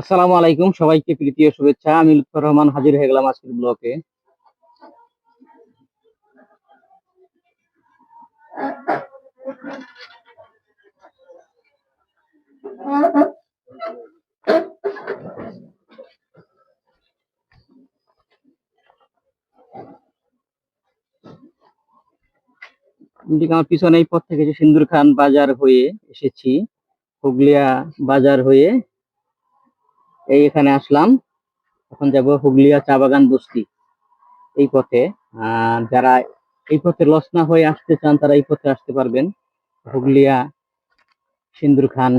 আসসালামু আলাইকুম, সবাইকে প্রীতীয় শুভেচ্ছা। আমি লুৎফর রহমান হাজির হয়ে গেলাম আজকের ব্লকে আমার পিছনে এই পথ থেকে সিন্দুর খান বাজার হয়ে এসেছি, হুগলিয়া বাজার হয়ে এই এখানে আসলাম। এখন যাব হুগলিয়া চা বাগান বস্তি। এই পথে যারা এই পথে লস না হয়ে আসতে চান, তারা এই পথে আসতে পারবেন। হুগলিয়া সিন্দুর খান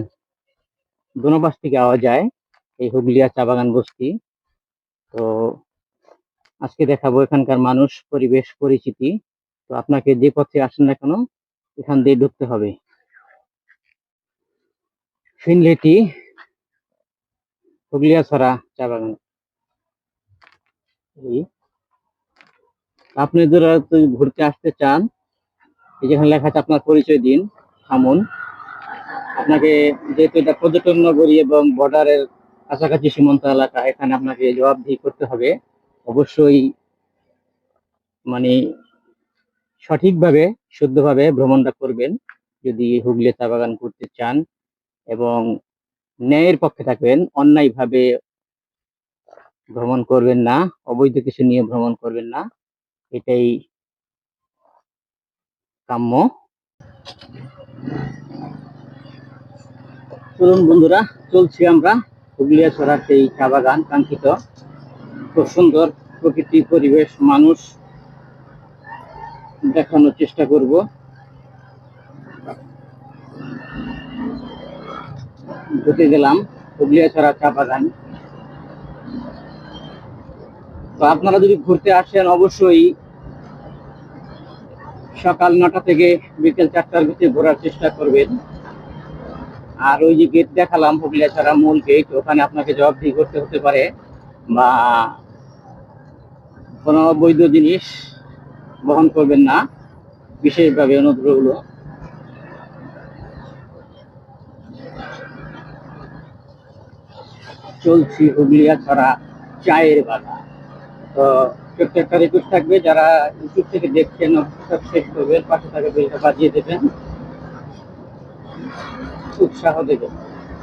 দোনোপাশ থেকে আওয়া যায় এই হুগলিয়া চা বাগান বস্তি। তো আজকে দেখাবো এখানকার মানুষ, পরিবেশ, পরিচিতি। তো আপনাকে যে পথে আসেন না কেন, এখান দিয়ে ঢুকতে হবে। ফিনলেটি ছড়া চা বাগান আপনি যারা ঘুরতে আসতে চান যেখানে লেখা আছে আপনার পরিচয় দিন, থামুন। আপনাকে যেহেতু এটা পর্যটন নগরী এবং বর্ডারের কাছাকাছি সীমান্ত এলাকা, এখানে আপনাকে জবাবদিহি করতে হবে। অবশ্যই মানে সঠিকভাবে, শুদ্ধভাবে ভ্রমণটা করবেন। যদি হুগলি চা বাগান করতে চান এবং ন্যায়ের পক্ষে থাকবেন, অন্যায়ভাবে ভ্রমণ করবেন না, অবৈধ কিছু নিয়ে ভ্রমণ করবেন না, এটাই কাম্য। চলুন বন্ধুরা, চলছি আমরা হুগলিয়া ছড়ার সেই চা বাগান, কাঙ্ক্ষিত। খুব সুন্দর প্রকৃতি, পরিবেশ, মানুষ দেখানোর চেষ্টা করব। ঢুকে গেলাম, হুগলিয়া ছড়া চা বাগান। তো আপনারা যদি ঘুরতে আসেন, অবশ্যই সকাল নটা থেকে বিকেল চারটার ভিতরে ঘোরার চেষ্টা করবেন। আর ওই যে গেট দেখালাম, হুগলিয়া ছাড়া মূল গেট ওখানে আপনাকে জবাবদিহি করতে হতে পারে। বা কোনো বৈধ জিনিস বহন করবেন না, বিশেষভাবে অনুগ্রহ চলছি হুগলিয়া ছড়া চায়ের বাগান। তো ছোট্ট একটা রিকোয়েস্ট থাকবে, যারা ইউটিউব থেকে দেখছেন সাবস্ক্রাইব করবেন, পাশে থাকা বেলটা বাজিয়ে দেবেন। উৎসাহ দেবেন।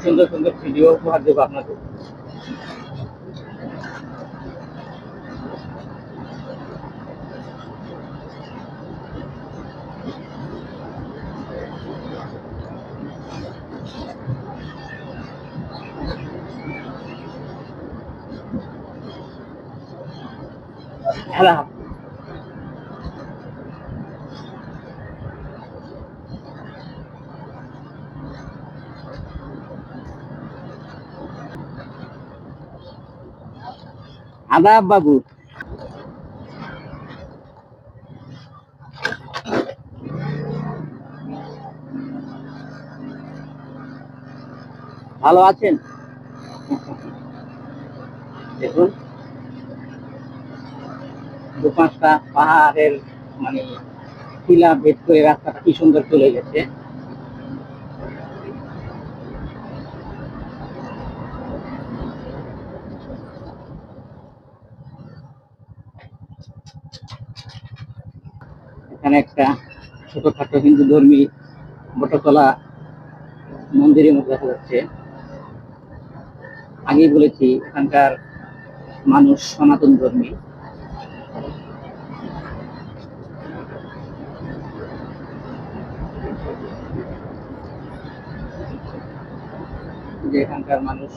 সুন্দর সুন্দর ভিডিও উপহার দেবো আপনাদের। খেলা আদাব বাবু। ভালো আছেন দেখুন দু পাঁচটা পাহাড়ের মানে টিলা ভেদ করে রাস্তাটা কি সুন্দর চলে গেছে। এখানে একটা ছোটখাটো হিন্দু ধর্মী বটতলা মন্দিরের মধ্যে দেখা যাচ্ছে। আগেই বলেছি, এখানকার মানুষ সনাতন ধর্মী। যে এখানকার মানুষ।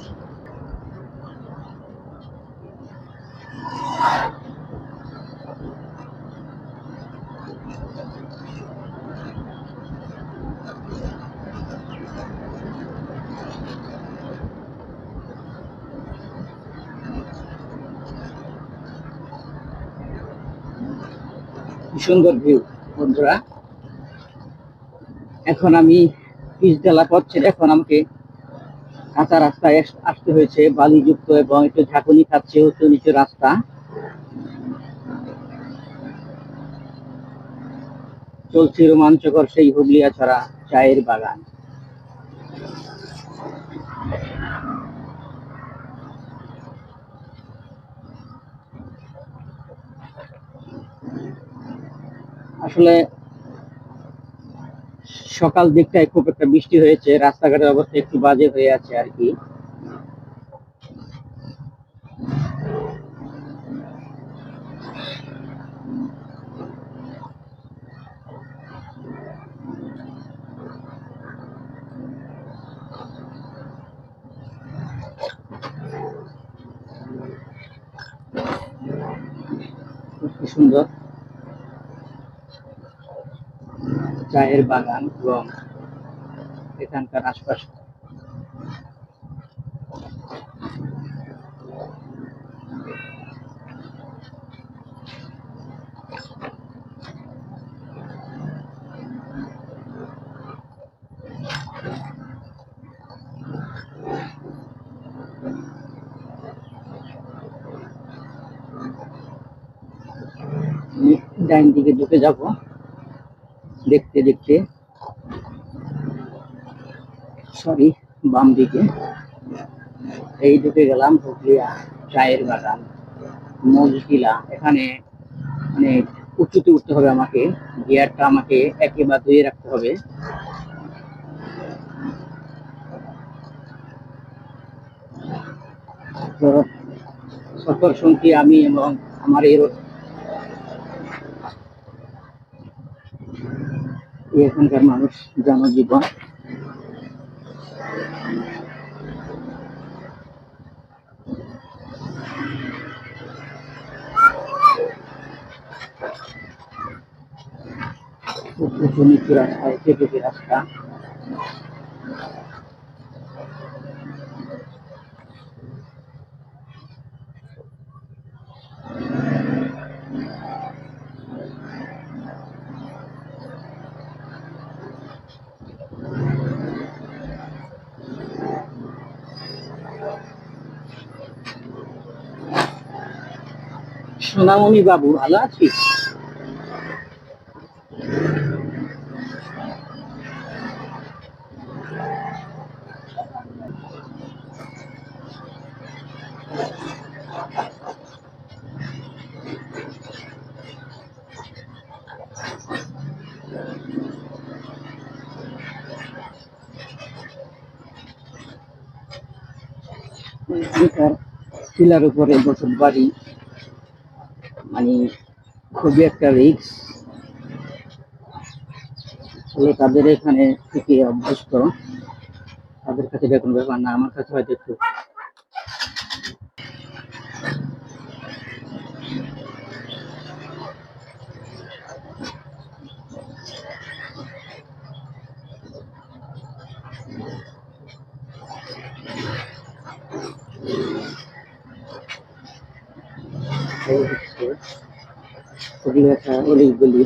সুন্দর ভিউ বন্ধুরা। এখন আমি পিচডালা পথ ছেড়ে এখন আমাকে কাঁচা রাস্তায় আসতে হয়েছে, বালিযুক্ত এবং একটু ঝাঁকুনি খাচ্ছে উঁচু নিচু রাস্তা। চলছে রোমাঞ্চকর সেই হুগলিয়া ছড়া চায়ের বাগান। আসলে সকাল দিকটায় খুব একটা বৃষ্টি হয়েছে রাস্তাঘাটের অবস্থা একটু বাজে হয়ে আছে আর কি খুব সুন্দর চায়ের বাগান এবং এখানকার আশপাশ আমি ডাইন দিকে ঢুকে যাব দেখতে দেখতে। সরি বাম দিকে। এই ঢুকে গেলাম, হুগলিয়া চায়ের বাগান মজকিলা এখানে মানে উঁচুতে উঠতে হবে আমাকে। গিয়ারটা আমাকে একে বা দুয়ে রাখতে হবে সফর সঙ্গী আমি এবং আমার এই রো- এই এখানকার মানুষ জনজীবন খুব উঁচু নিচু রাস্তা কেটে রাস্তা সোনামণি বাবু ভালো আছিস? টিলার উপরে বসত বাড়ি। মানে খুবই একটা রিক্স ফলে তাদের এখানে থেকে অভ্যস্ত, তাদের কাছে দেখুন ব্যাপার না। আমার কাছে হয়তো একটু এই হচ্ছে খুবই একটা অলিগলি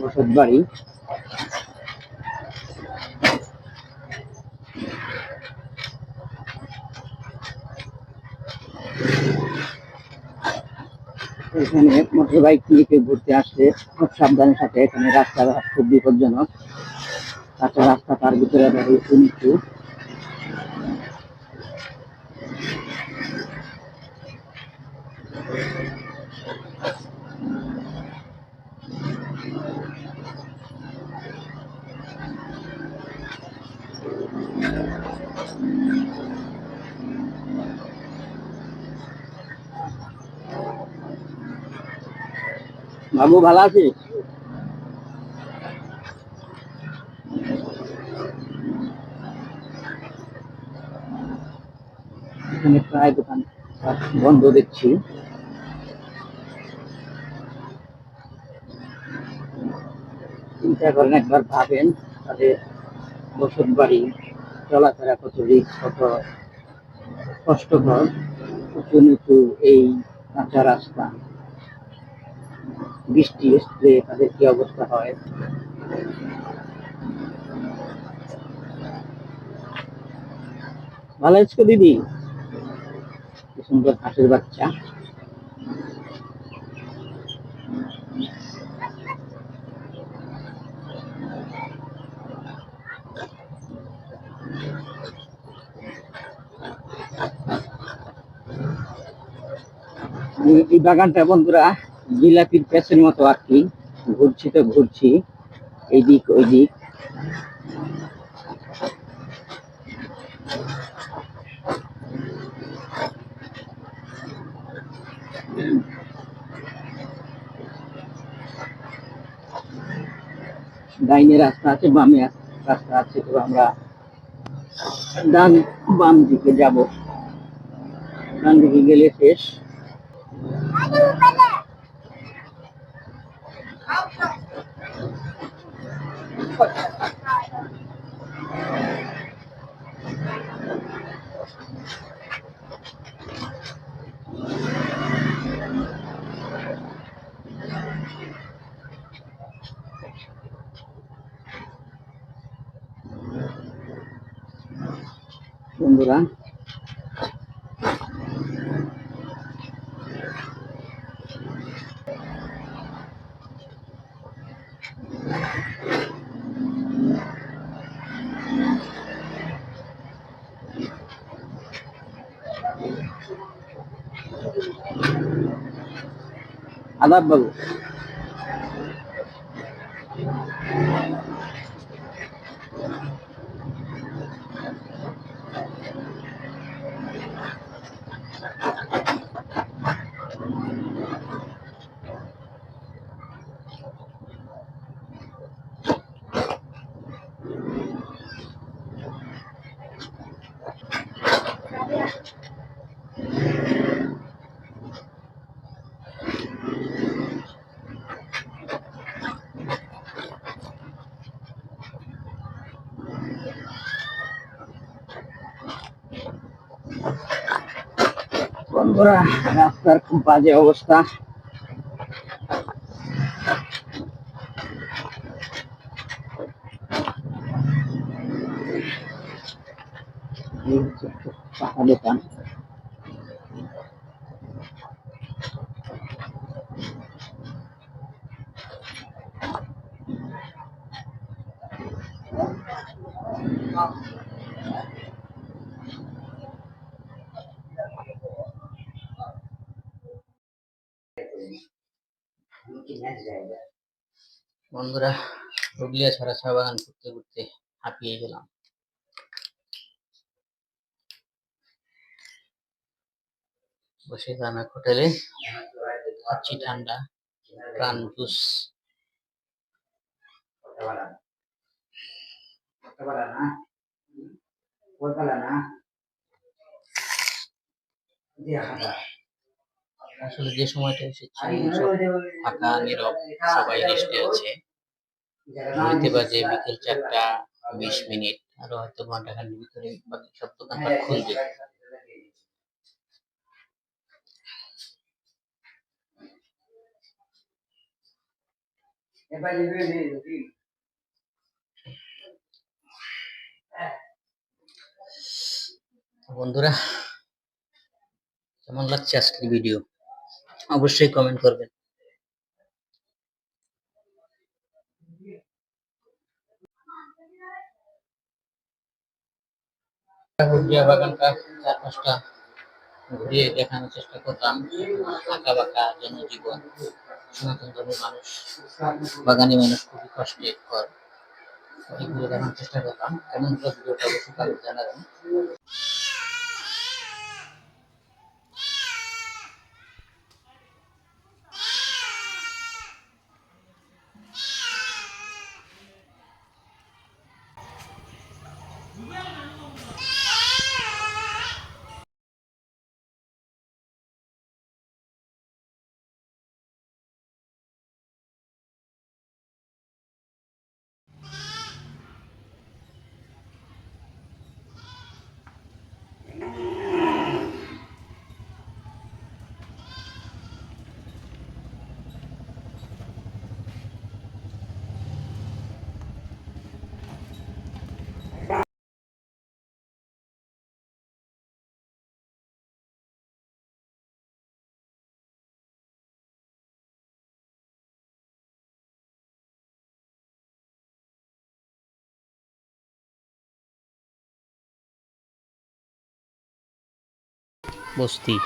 বসত বাড়ি। এখানে মোটর বাইক নিয়ে কেউ ঘুরতে আসলে খুব সাবধানের সাথে এখানে রাস্তাঘাট খুব বিপজ্জনক। কাঁচা রাস্তা তার ভিতরে উঁচু। বাবু ভালো এখানে প্রায় দোকান, বন্ধ দেখছি। চিন্তা করেন, একবার ভাবেন তাদের বসত বাড়ি, চলাফেরা কত রিক্স কত কষ্টকর, উঁচু নিচু এই কাঁচা রাস্তা। বৃষ্টি আসলে তাদের কি অবস্থা হয়? ভালো আছো দিদি? সুন্দর হাঁসের বাচ্চা। এই বাগানটা বন্ধুরা জিলাপির প্যাচের মতো আর কি, ঘুরছি তো ঘুরছি। এইদিক, ওইদিক। ডাইনে রাস্তা আছে, বামে রাস্তা আছে, তো আমরা ডান বাম দিকে যাব। ডান দিকে গেলে শেষ। বন্ধুরা আদাব বাবু বন্ধুরা রাস্তার খুব বাজে অবস্থা এই হচ্ছে একটা পাকা দোকান বন্ধুরা, হুগলিয়া ছাড়া চা বাগান ঘুরতে ঘুরতে হাঁপিয়ে গেলাম। বসে দানা হোটেলে খাচ্ছি ঠান্ডা, প্রাণ জুস আসলে যে সময়টা এসেছি ফাঁকা নীরব সবাই রেস্টে আছে। ঘড়িতে বাজে বিকেল চারটা বিশ মিনিট আরও হয়তো ঘণ্টা খানিক ভিতরে বাকি সব দোকানপাট খুলবে। তো বন্ধুরা কেমন লাগছে আজকের ভিডিও? অবশ্যই কমেন্ট করবেন। বাগানটা চার ঘুরিয়ে দেখানোর চেষ্টা করলাম আঁকা বাঁকা জনজীবন সনাতন ধর্মের মানুষ, বাগানি মানুষ খুবই কষ্টে ঘর এগুলো দেখানোর চেষ্টা করলাম কেমন হলো ভিডিওটা অবশ্যই জানাবেন। বস্তি।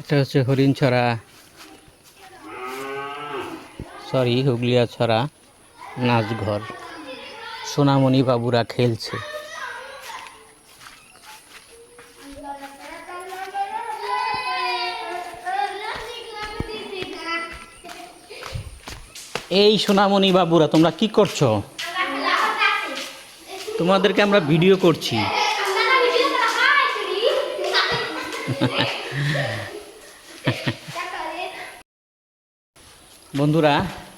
এটা হচ্ছে হরিণ ছড়া সরি, হুগলিয়া ছড়া, নাচঘর। সোনামণি বাবুরা খেলছে। এই সোনামণি বাবুরা, তোমরা কি করছ? তোমাদেরকে আমরা ভিডিও করছি। বন্ধুরা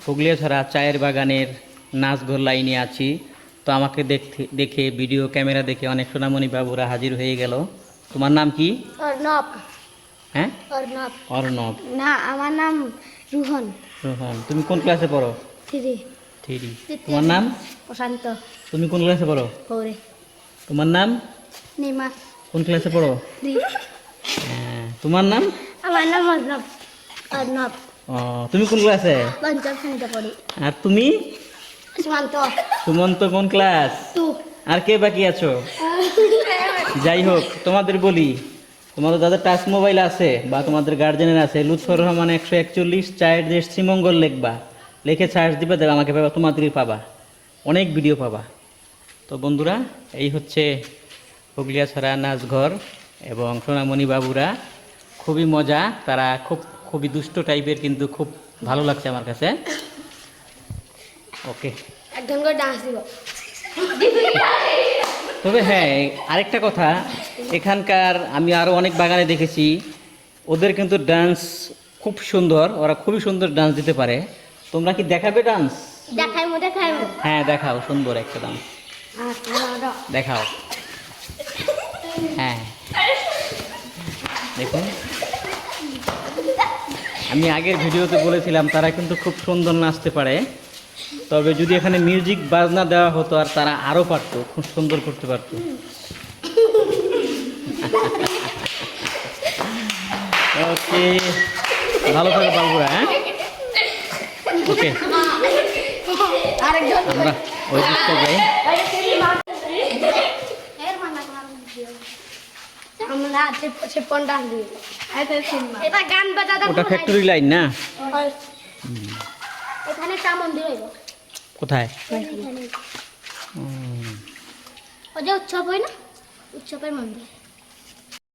হুগলিয়া ছাড়া চায়ের বাগানের নাচঘর লাইনে আছি। তো আমাকে দেখতে দেখে ভিডিও ক্যামেরা দেখে অনেক সোনামণি বাবুরা হাজির হয়ে গেল। তোমার নাম কি? অর্ণব। হ্যাঁ? অর্ণব। অর্ণব। না আমার নাম রুহন। রোহন তুমি কোন ক্লাসে পড়ো? থ্রি। থ্রি। তোমার নাম? প্রশান্ত। তুমি কোন ক্লাসে পড়ো? ফৌরে। তোমার নাম? নিমা। কোন ক্লাসে পড়ো? থ্রি হ্যাঁ, তোমার নাম? আমার নাম অর্ণব। অর্ণব। ও তুমি কোন ক্লাসে? পঞ্চম শ্রেণীতে পড়ি। আর তুমি? সুমন্ত। সুমন্ত কোন ক্লাস? আর কে বাকি আছো? যাই হোক তোমাদের বলি তোমাদের যাদের টাচ মোবাইল আছে বা তোমাদের গার্জেনের আছে লুৎফর রহমান একশো একচল্লিশ চায়ের দেশ শ্রীমঙ্গল লিখবা। লিখে চার্জ দিবে দেবে আমাকে পাবা তোমাদেরই পাবা। অনেক ভিডিও পাবা। তো বন্ধুরা এই হচ্ছে হুগলিয়া ছড়া নাচঘর এবং সোনামণি বাবুরা। খুবই মজা তারা খুব খুবই দুষ্ট টাইপের কিন্তু খুব ভালো লাগছে আমার কাছে। ওকে। একজন করে ডান্স দিব। তবে হ্যাঁ আরেকটা কথা এখানকার আমি আরও অনেক বাগানে দেখেছি ওদের কিন্তু ডান্স খুব সুন্দর ওরা খুবই সুন্দর ডান্স দিতে পারে। তোমরা কি দেখাবে ডান্স দেখাইমো দেখাইমো। হ্যাঁ দেখাও সুন্দর একটা ডান্স দেখাও। হ্যাঁ। দেখুন। আমি আগের ভিডিওতে বলেছিলাম তারা কিন্তু খুব সুন্দর নাচতে পারে। তবে যদি এখানে মিউজিক বাজনা দেওয়া হতো আর তারা আরও পারতো খুব সুন্দর করতে পারতো। ওকে ভালো থাকে বাবুরা হ্যাঁ? ওকে। আমরা ওই দিকটা যাই। আমরা পন্ডা এটা গান বাজাতে ওটা ফ্যাক্টরি লাইন না? এখানে চা মন্দির হইব। কোথায়? ওই যে উৎসব হয় না? উৎসবের মন্দির।